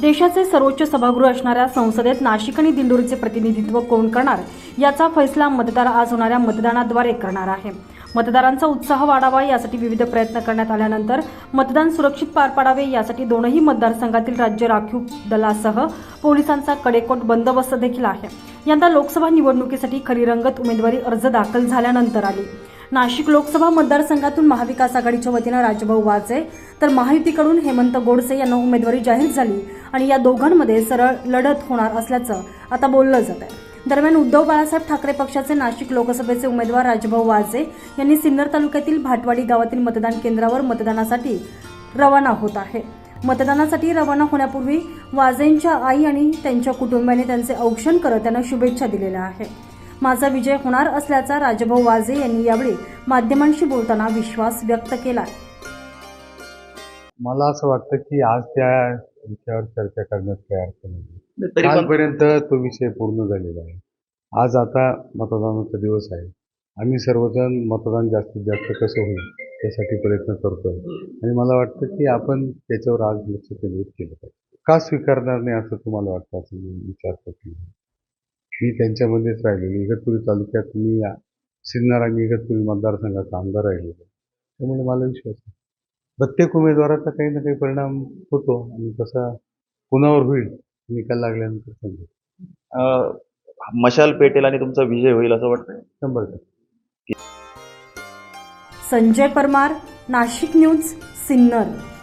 देशाचे सर्वोच्च सभागृह असणाऱ्या संसदेत नाशिक आणि दिंडोरीचे प्रतिनिधित्व कोण करणार? याचा फैसला मतदार आज होणाऱ्या मतदानाद्वारे करणार आहे. मतदारांचा उत्साह वाढावा यासाठी विविध प्रयत्न करण्यात आल्यानंतर मतदान सुरक्षित पार पाडावे यासाठी दोनही मतदारसंघातील राज्य राखीव दलासह पोलिसांचा कडेकोट बंदोबस्त देखील आहे. यंदा लोकसभा निवडणुकीसाठी खरी रंगत उमेदवारी अर्ज दाखल झाल्यानंतर आली. नाशिक लोकसभा मतदारसंघातून महाविकास आघाडीच्या वतीनं राजभाऊ वाजे तर महायुतीकडून हेमंत गोडसे यांना उमेदवारी जाहीर झाली आणि या दोघांमध्ये सरळ लढत होणार असल्याचं आता बोललं जात आहे. दरम्यान उद्धव बाळासाहेब ठाकरे पक्षाचे नाशिक लोकसभेचे उमेदवार राजभाऊ वाजे यांनी सिन्नर तालुक्यातील भाटवाडी गावातील मतदान केंद्रावर मतदानासाठी रवाना होत आहे. मतदानासाठी रवाना होण्यापूर्वी वाजेंच्या आई आणि त्यांच्या कुटुंबाने त्यांचे औक्षण करत त्यांना शुभेच्छा दिलेल्या आहे माझा विजय होणार असल्याचा राजभाऊ वाजे यांनी यावेळी माध्यमांशी बोलताना विश्वास व्यक्त केला मला असं वाटतं की आज त्या विषयावर चर्चा करण्यात काही अर्थ नाही. कालपर्यंत तो विषय पूर्ण झालेला आहे. आज आता मतदानाचा दिवस आहे. आम्ही सर्वजण मतदान जास्तीत जास्त कसं होईल त्यासाठी प्रयत्न करतोय. आणि मला वाटतं की आपण त्याच्यावर आज लक्ष केंद्रित केलं पाहिजे. का स्वीकारणार नाही असं तुम्हाला वाटतं असं मी विचारतो की मी त्यांच्यामध्येच राहिलेलो. इगतपुरी तालुक्यात मी सिन्नर आणि इगतपुरी मतदारसंघाचा आमदार राहिलेलो. त्यामुळे मला विश्वास आहे. प्रत्येक उमेदवाराचा काही ना काही परिणाम होतो आणि कसा कुणावर होईल निकाल लागल्यानंतर समजेल. अं, मशाल पेटेल आणि तुमचा विजय होईल असं वाटतंय? शंभर टक्के. संजय परमार नाशिक न्यूज सिन्नर.